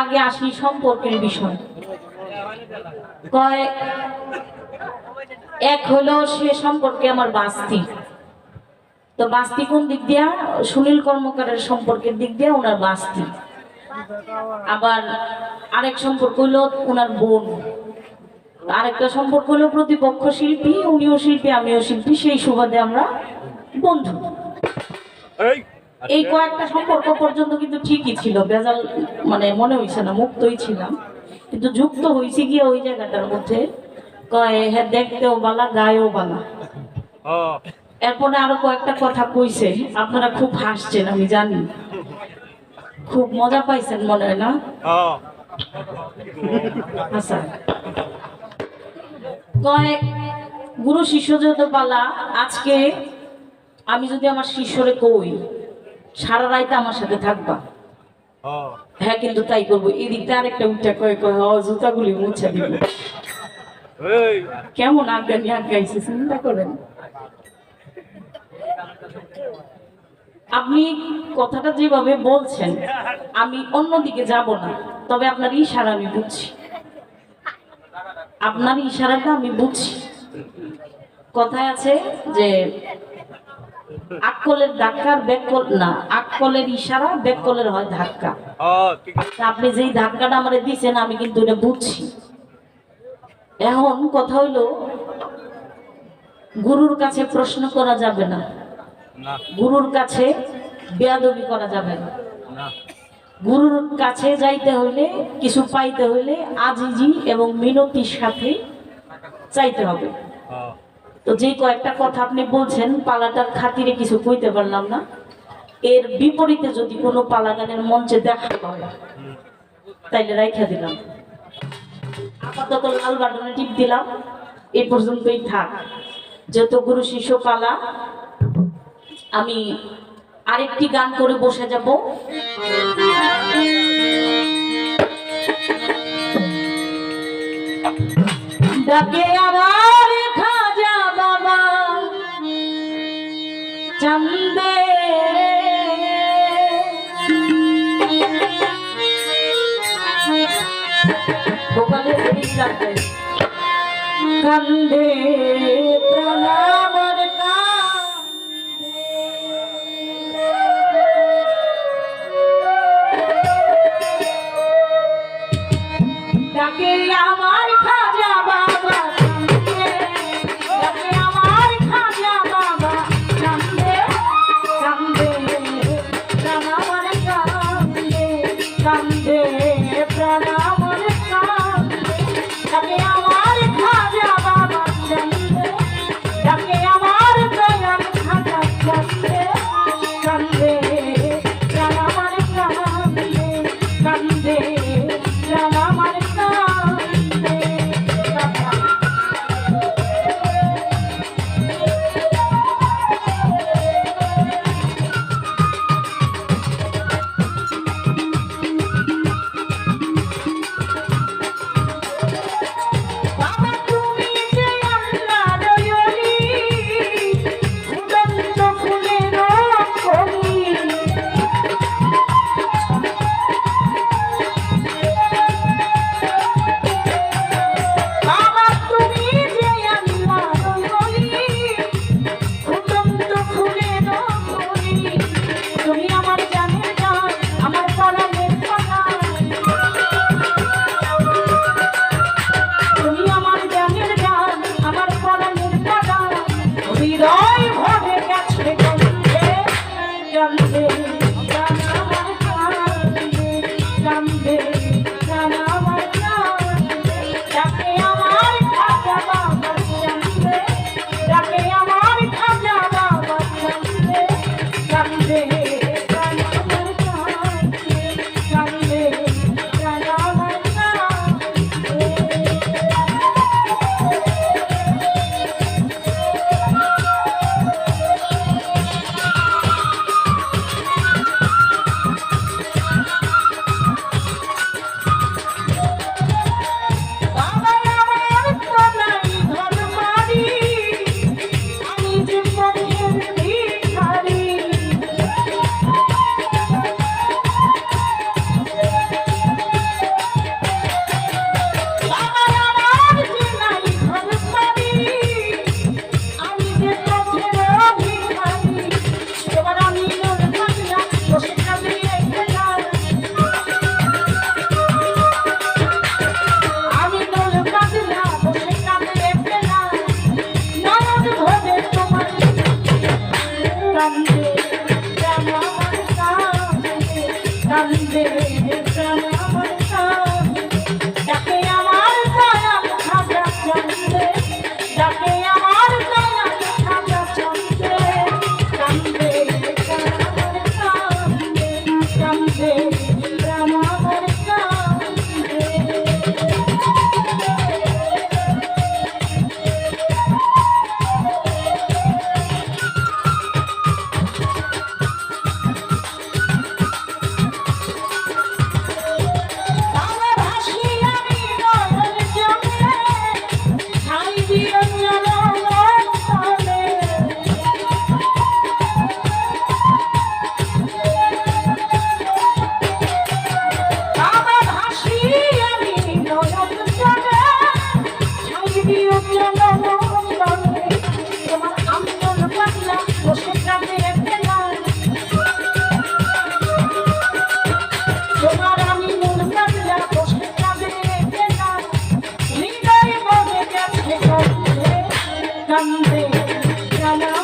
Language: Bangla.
আগে আসি সম্পর্কের বিষয়। কয়, এক হলো সে সম্পর্কে আমার বাস্তি। তো বাস্তি কোন দিক দিয়া? সুনীল কর্মকারের সম্পর্কের দিক দিয়া ওনার বাস্তি। আবার আরেক সম্পর্ক হলো ওনার বোন। আরেকটা সম্পর্ক হলো প্রতিপক্ষ শিল্পী, উনিও শিল্পী, আমিও শিল্পী, সেই সুবাদে আমরা বন্ধু। এই কয়েকটা সম্পর্ক পর্যন্ত কিন্তু ঠিকই ছিল বেজাল মানে মনে হইছে না মুক্তই ছিলাম। কিন্তু যুক্ত হয়েছে গিয়ে ওই জায়গাটার মধ্যে কয় হ্যাঁ দেখতেও বালা গায়েও বালা। এরপরে আরও কয়েকটা কথা কইছে আপনারা খুব হাসছেন আমি জানি। খুব মজা পাইছেন মনে হয় না? আচ্ছা। কয় গুরু শিষ্য যেহেতু পালা আজকে আমি যদি আমার শিষ্যরে কই? সারা রাইতে আমার সাথে থাকবা। হ্যাঁ কিন্তু তাই করব। এদিকটা আরেকটা উঠা কয়ে কয় জুতাগুলি মুছে দিব। কেমন আজ্ঞানি আজ্ঞাইছে চিন্তা করেন। আপনি কথাটা যেভাবে বলছেন আমি অন্যদিকে যাব না তবে আপনার ইশারা আমি বুঝছি। আপনার ইশারাটা আমি বুঝছি। কথায় আছে যে আকলের ধাক্কার ব্যাকল না আকলের ইশারা ব্যাকলের হয় ধাক্কা। আপনি যেই ধাক্কাটা আমারে দিছেন আমি কিন্তু এটা বুঝছি। এখন কথা হইল গুরুর কাছে প্রশ্ন করা যাবে না। গুরুর কাছে বেয়াদবি করা যাবে না। গুরুর কাছে যাইতে হইলে কিছু পাইতে হইলে আজিজি এবং মিনতির সাথে চাইতে হবে। তো যে কয়েকটা কথা আপনি বলছেন, পালাটার খাতিরে কিছু কইতে পারলাম না। এর বিপরীতে যদি কোনো পালাগানের মঞ্চে দেখা হয় তাইলে রাইখা দিলাম। আপাতত লাল বাটনে টিপ দিলাম এই পর্যন্তই থাক। যেহেতু গুরু শিষ্য পালা, আমি আরেকটি গান করে বসে যাব। ডাকে আমার চন্দে। লাগবে কান্দে প্রণামর বন্ধু জানা।